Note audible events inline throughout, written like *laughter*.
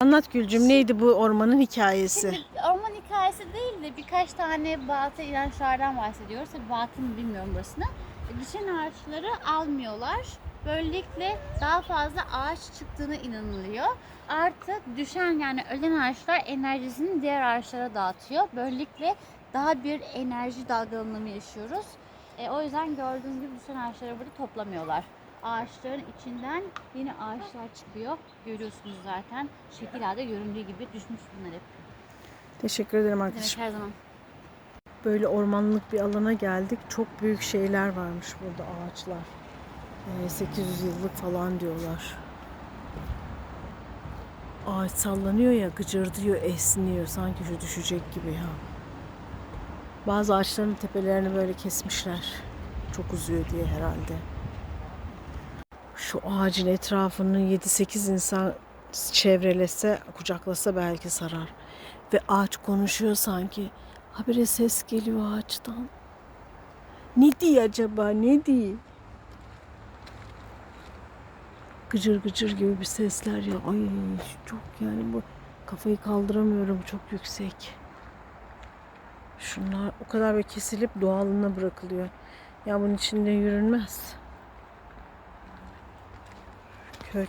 Anlat Gülcüm neydi bu ormanın hikayesi? Şimdi orman hikayesi değil de birkaç tane batı inançlardan bahsediyoruz. Tabii batı mı bilmiyorum burasını. E, Düşen ağaçları almıyorlar. Böylelikle daha fazla ağaç çıktığına inanılıyor. Artık düşen yani ölen ağaçlar enerjisini diğer ağaçlara dağıtıyor. Böylelikle daha bir enerji dalgalanımı yaşıyoruz. E, o yüzden gördüğünüz gibi düşen ağaçları burada toplamıyorlar. Ağaçların içinden yeni ağaçlar çıkıyor. Görüyorsunuz zaten. Şekil halde göründüğü gibi düşmüş bunlar hep. Teşekkür ederim Demek arkadaşım. her zaman. Böyle ormanlık bir alana geldik. Çok büyük şeyler varmış burada ağaçlar. Ee, 800 yıllık falan diyorlar. Ağaç sallanıyor ya gıcırdıyor, esniyor. Sanki şu düşecek gibi ya. Bazı ağaçların tepelerini böyle kesmişler. Çok uzuyor diye herhalde. Şu ağacın etrafını 7-8 insan çevrelese, kucaklasa belki sarar. Ve ağaç konuşuyor sanki. Habire ses geliyor ağaçtan. Ne diyor acaba? Ne diyor? Gıcır gıcır gibi bir sesler ya. Ay çok yani bu kafayı kaldıramıyorum çok yüksek. Şunlar o kadar böyle kesilip doğalına bırakılıyor. Ya bunun içinde yürünmez. Kök.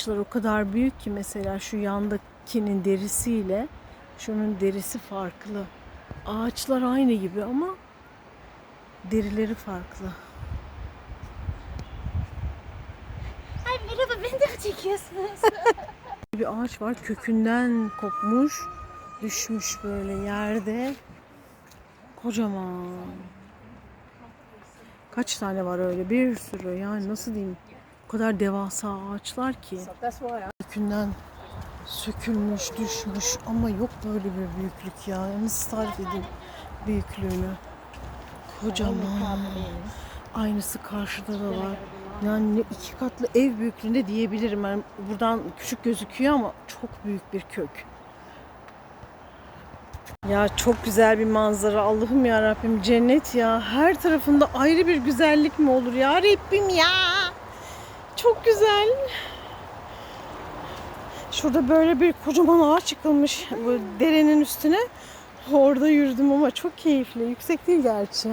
Ağaçlar o kadar büyük ki mesela şu yandakinin derisiyle şunun derisi farklı. Ağaçlar aynı gibi ama derileri farklı. Ay merhaba beni de mi çekiyorsunuz? *laughs* Bir ağaç var kökünden kopmuş, düşmüş böyle yerde. Kocaman. Kaç tane var öyle? Bir sürü. Yani nasıl diyeyim? O kadar devasa ağaçlar ki. Kökünden sökülmüş, düşmüş ama yok böyle bir büyüklük ya. Nasıl tarif edeyim büyüklüğünü? Kocaman. Aynısı karşıda da var. Yani iki katlı ev büyüklüğünde diyebilirim. Yani buradan küçük gözüküyor ama çok büyük bir kök. Ya çok güzel bir manzara. Allah'ım ya Rabbim cennet ya. Her tarafında ayrı bir güzellik mi olur ya Rabbim ya. Çok güzel. Şurada böyle bir kocaman ağaç yıkılmış bu derenin üstüne. Orada yürüdüm ama çok keyifli. Yüksek değil gerçi.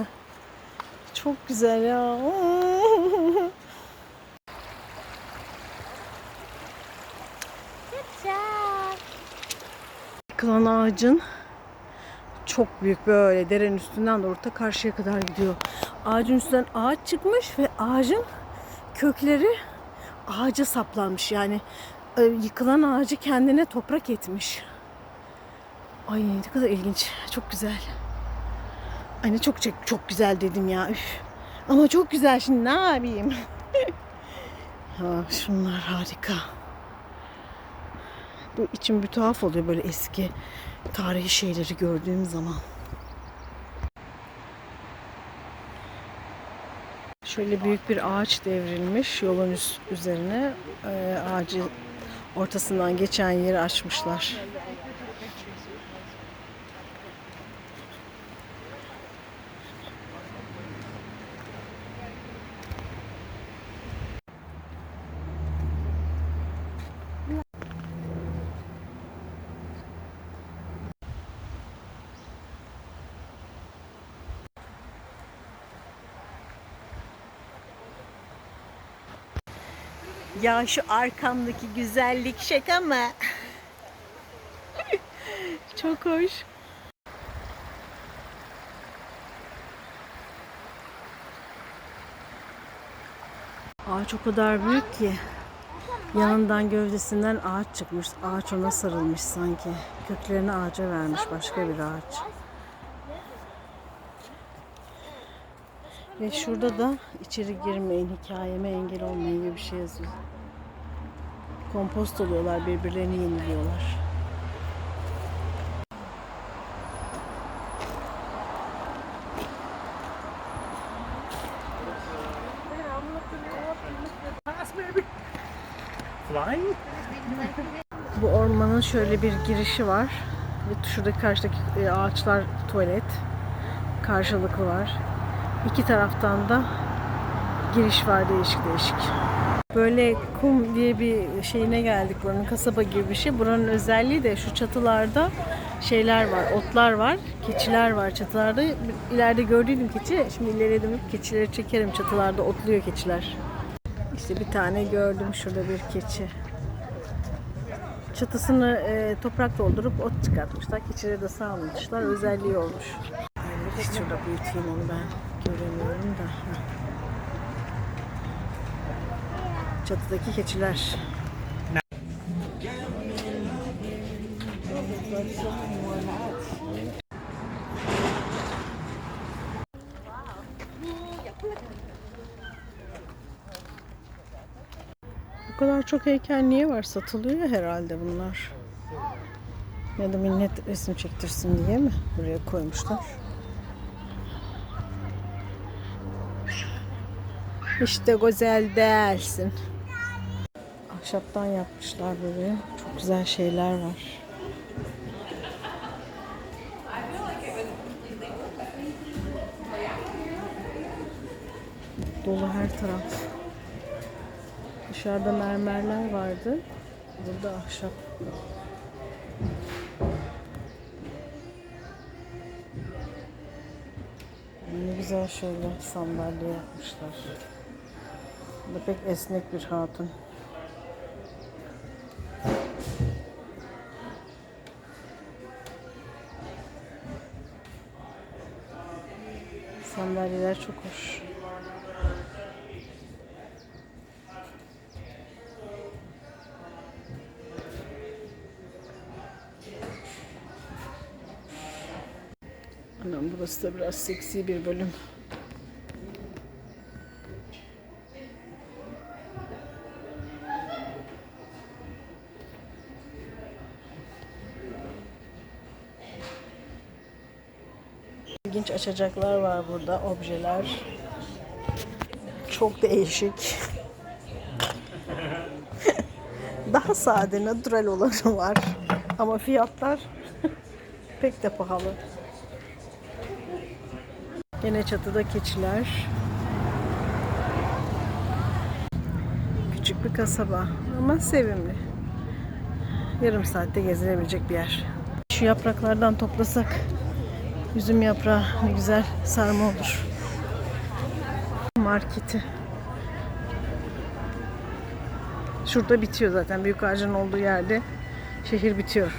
Çok güzel ya. *laughs* Yıkılan ağacın çok büyük böyle derenin üstünden de orta karşıya kadar gidiyor. Ağacın üstünden ağaç çıkmış ve ağacın kökleri ağaca saplanmış. Yani e, yıkılan ağacı kendine toprak etmiş. Ay ne kadar ilginç. Çok güzel. Ay ne çok çok, güzel dedim ya. Üf. Ama çok güzel şimdi ne yapayım? *laughs* ha, şunlar harika. Bu içim bir tuhaf oluyor böyle eski tarihi şeyleri gördüğüm zaman. Şöyle büyük bir ağaç devrilmiş yolun üst, üzerine. Ee, ağacı ortasından geçen yeri açmışlar. Ya şu arkamdaki güzellik şaka mı? *laughs* Çok hoş. Ağaç o kadar büyük ki yanından gövdesinden ağaç çıkmış. Ağaç ona sarılmış sanki. Köklerini ağaca vermiş başka bir ağaç. Ve şurada da içeri girmeyin, hikayeme engel olmayın gibi bir şey yazıyor. Kompost oluyorlar, birbirlerini yeniliyorlar. Bu ormanın şöyle bir girişi var. Ve şuradaki karşıdaki e, ağaçlar tuvalet. Karşılıklı var. İki taraftan da giriş var değişik değişik. Böyle kum diye bir şeyine geldik buranın kasaba gibi bir şey. Buranın özelliği de şu çatılarda şeyler var, otlar var, keçiler var çatılarda. İleride gördüydüm keçi, şimdi ileriye dönüp keçileri çekerim çatılarda otluyor keçiler. İşte bir tane gördüm şurada bir keçi. Çatısını e, toprak doldurup ot çıkartmışlar. Keçileri de sağlamışlar. Özelliği olmuş. Evet, şurada büyüteyim onu ben. Göremiyorum da. Çatıdaki keçiler. Bu kadar çok heykel niye var? Satılıyor herhalde bunlar. Ya da millet resim çektirsin diye mi buraya koymuşlar? İşte güzel değilsin. Ahşaptan yapmışlar böyle. Çok güzel şeyler var. Dolu her taraf. Dışarıda mermerler vardı. Burada ahşap. Ne güzel şöyle sandalye yapmışlar. Bu pek esnek bir hatun. Sandalyeler çok hoş. Anam burası da biraz seksi bir bölüm. İlginç açacaklar var burada, objeler. Çok değişik. *laughs* Daha sade, natural olanı var. Ama fiyatlar *laughs* pek de pahalı. Yine çatıda keçiler. Küçük bir kasaba ama sevimli. Yarım saatte gezilebilecek bir yer. Şu yapraklardan toplasak üzüm yaprağı ne güzel sarma olur. Marketi. Şurada bitiyor zaten. Büyük ağacın olduğu yerde şehir bitiyor.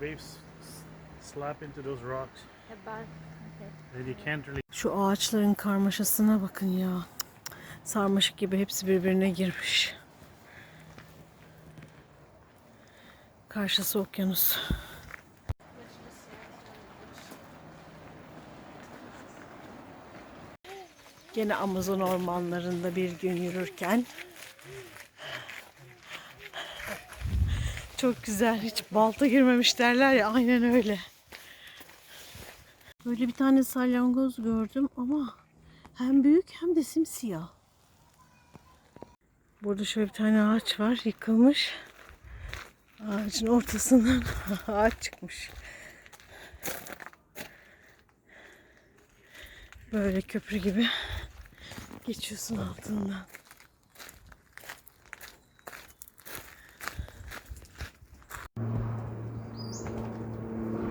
Waves s- slap into those rocks and you can't really Şu ağaçların karmaşasına bakın ya. Sarmaşık gibi hepsi birbirine girmiş. Karşısı okyanus. Gene Amazon ormanlarında bir gün yürürken çok güzel hiç balta girmemiş derler ya aynen öyle. Böyle bir tane salyangoz gördüm ama Hem büyük hem de simsiyah. Burada şöyle bir tane ağaç var yıkılmış. Ağacın ortasından *laughs* ağaç çıkmış. Böyle köprü gibi geçiyorsun altından.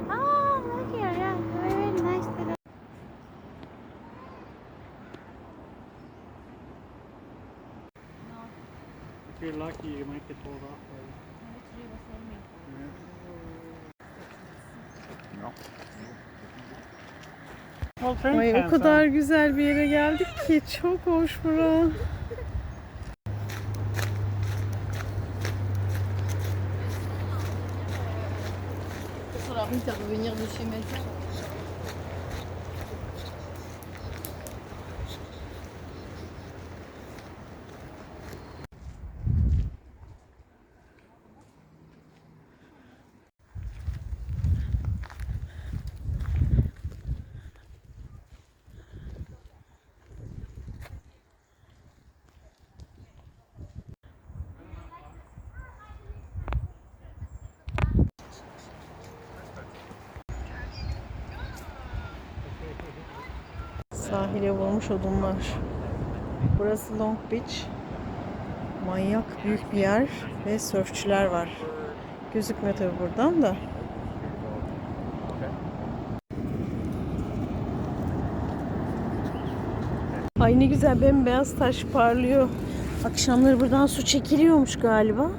Oh. If you're lucky, you might get pulled off by Ay o kadar güzel bir yere geldik ki çok hoş bura. Route, à revenir de chez Sahile vurmuş odunlar. Burası Long Beach. Manyak büyük bir yer ve sörfçüler var. Gözükmüyor tabi buradan da. Ay ne güzel bembeyaz taş parlıyor. Akşamları buradan su çekiliyormuş galiba.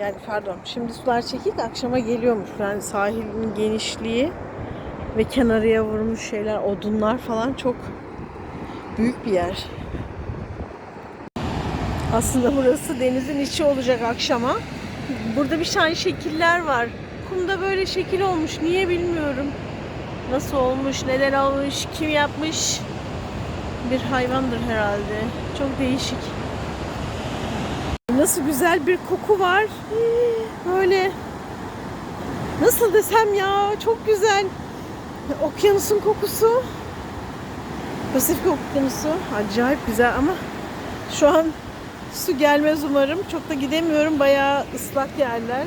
Yani pardon şimdi sular çekik akşama geliyormuş. Yani sahilin genişliği ve kenarıya vurmuş şeyler odunlar falan çok büyük bir yer. Aslında burası denizin içi olacak akşama. Burada bir tane şekiller var. Kumda böyle şekil olmuş. Niye bilmiyorum. Nasıl olmuş, neden olmuş, kim yapmış? Bir hayvandır herhalde. Çok değişik. Nasıl güzel bir koku var. Böyle nasıl desem ya çok güzel. Okyanusun kokusu. Pasifik okyanusu. Acayip güzel ama şu an su gelmez umarım. Çok da gidemiyorum. Bayağı ıslak yerler.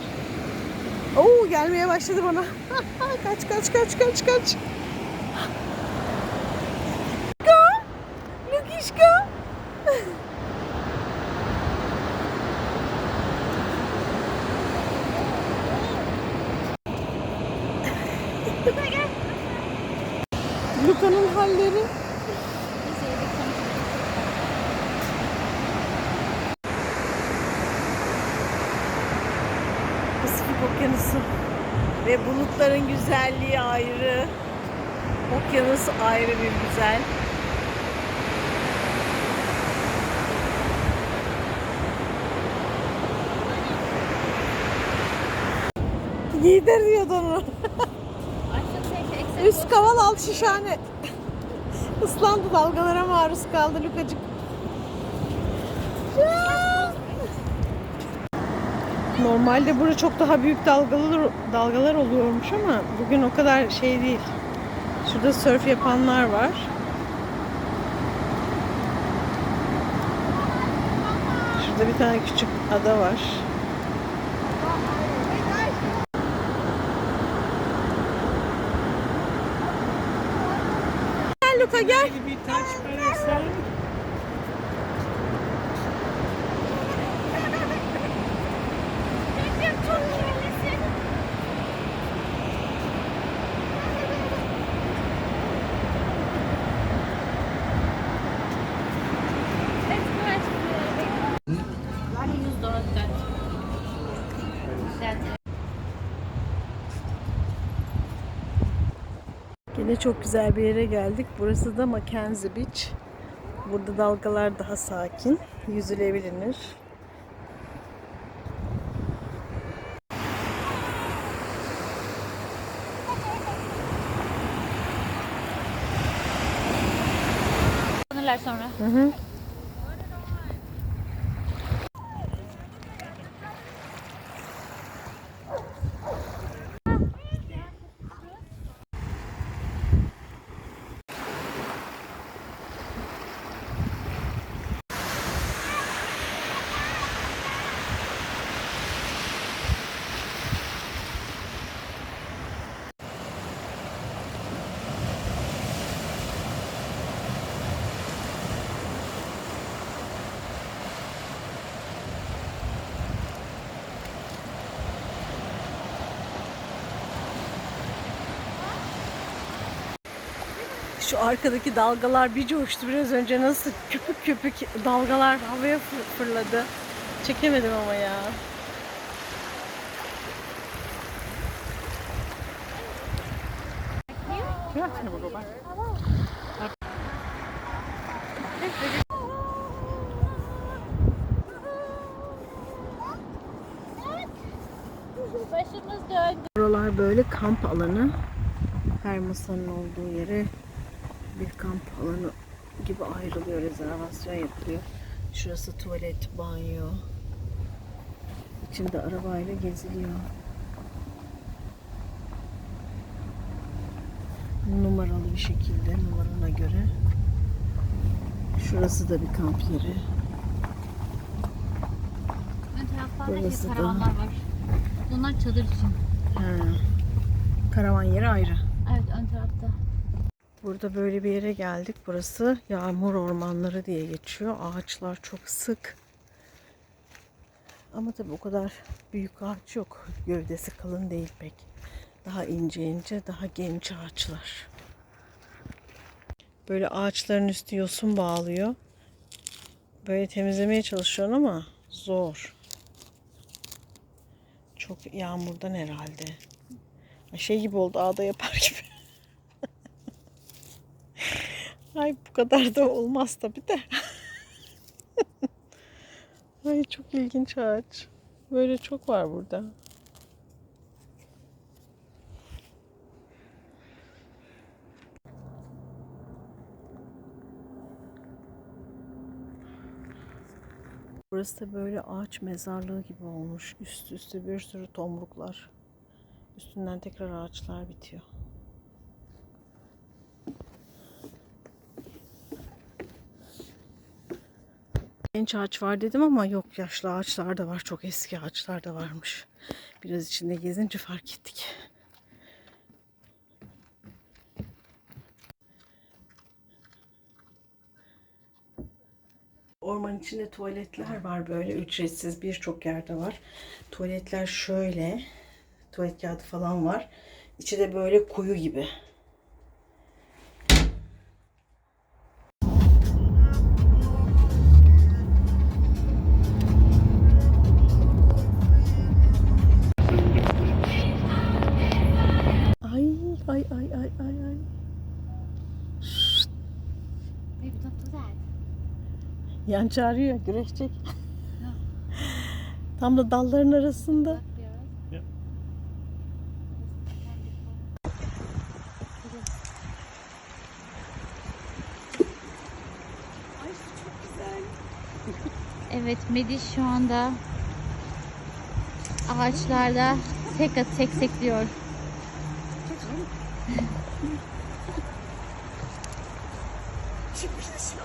Oo gelmeye başladı bana. *laughs* kaç kaç kaç kaç kaç. Luka! Lukişka! Luka'nın halleri. Pasifik Okyanusu ve bulutların güzelliği ayrı. Okyanus ayrı bir güzel. Giydir diyordu onu. Üst kaval alt şişhane. Islandı dalgalara maruz kaldı Lukacık. Normalde burada çok daha büyük dalgalar dalgalar oluyormuş ama bugün o kadar şey değil. Şurada sörf yapanlar var. Şurada bir tane küçük ada var. Gel Luka gel. To be Yine çok güzel bir yere geldik. Burası da Mackenzie Beach. Burada dalgalar daha sakin. Yüzülebilir. Sanırlar sonra. Hı hı. Şu arkadaki dalgalar bir coştu biraz önce nasıl köpük köpük dalgalar havaya fır- fırladı. Çekemedim ama ya. Buralar böyle kamp alanı. Her masanın olduğu yere bir kamp alanı gibi ayrılıyor, rezervasyon yapılıyor. Şurası tuvalet, banyo. İçinde arabayla geziliyor. Numaralı bir şekilde, numarana göre. Şurası da bir kamp yeri. Ön taraflarda Burası şey da- karavanlar var. Bunlar çadır için. Ha. Karavan yeri ayrı. Evet ön tarafta. Burada böyle bir yere geldik. Burası yağmur ormanları diye geçiyor. Ağaçlar çok sık. Ama tabii o kadar büyük ağaç yok. Gövdesi kalın değil pek. Daha ince ince, daha genç ağaçlar. Böyle ağaçların üstü yosun bağlıyor. Böyle temizlemeye çalışıyorsun ama zor. Çok yağmurdan herhalde. Şey gibi oldu ağda yapar gibi. Ay bu kadar da olmaz tabi de. *laughs* Ay çok ilginç ağaç. Böyle çok var burada. Burası da böyle ağaç mezarlığı gibi olmuş. Üst üste bir sürü tomruklar. Üstünden tekrar ağaçlar bitiyor. Genç ağaç var dedim ama yok yaşlı ağaçlar da var. Çok eski ağaçlar da varmış. Biraz içinde gezince fark ettik. Orman içinde tuvaletler var böyle ücretsiz birçok yerde var. Tuvaletler şöyle. Tuvalet kağıdı falan var. İçi de böyle kuyu gibi. Yan çağırıyor, güreşecek. Tam da dalların arasında. Evet Mediş şu anda ağaçlarda tek tek sekliyor.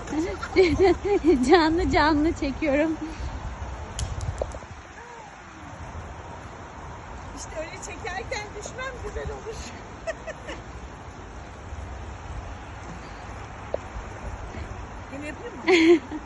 *laughs* canlı canlı çekiyorum. İşte öyle çekerken düşmem güzel olur. Yine yapayım mı?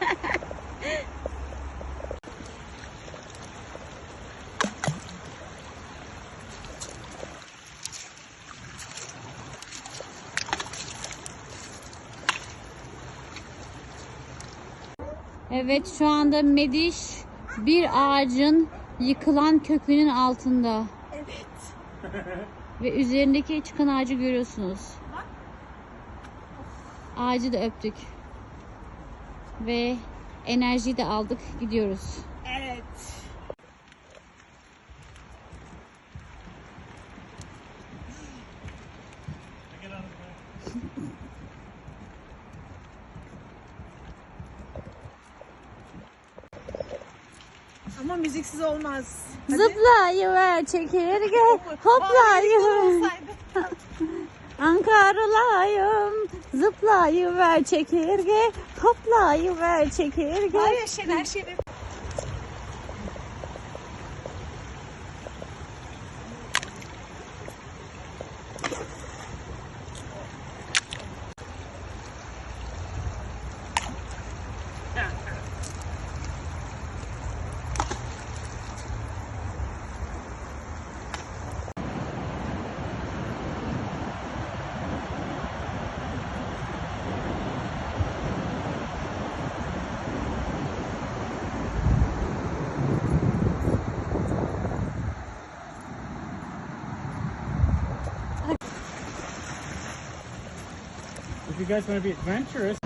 Evet şu anda Mediş bir ağacın yıkılan kökünün altında. Evet. Ve üzerindeki çıkan ağacı görüyorsunuz. Ağacı da öptük. Ve enerjiyi de aldık. Gidiyoruz. Evet. Get out of the way. Ama müziksiz olmaz. Zıplayıver çekirge, hoplayıver. *laughs* Ankara'layım, zıplayıver çekirge, hoplayıver çekirge. Hayır Şener Şerif. You guys want to be adventurous,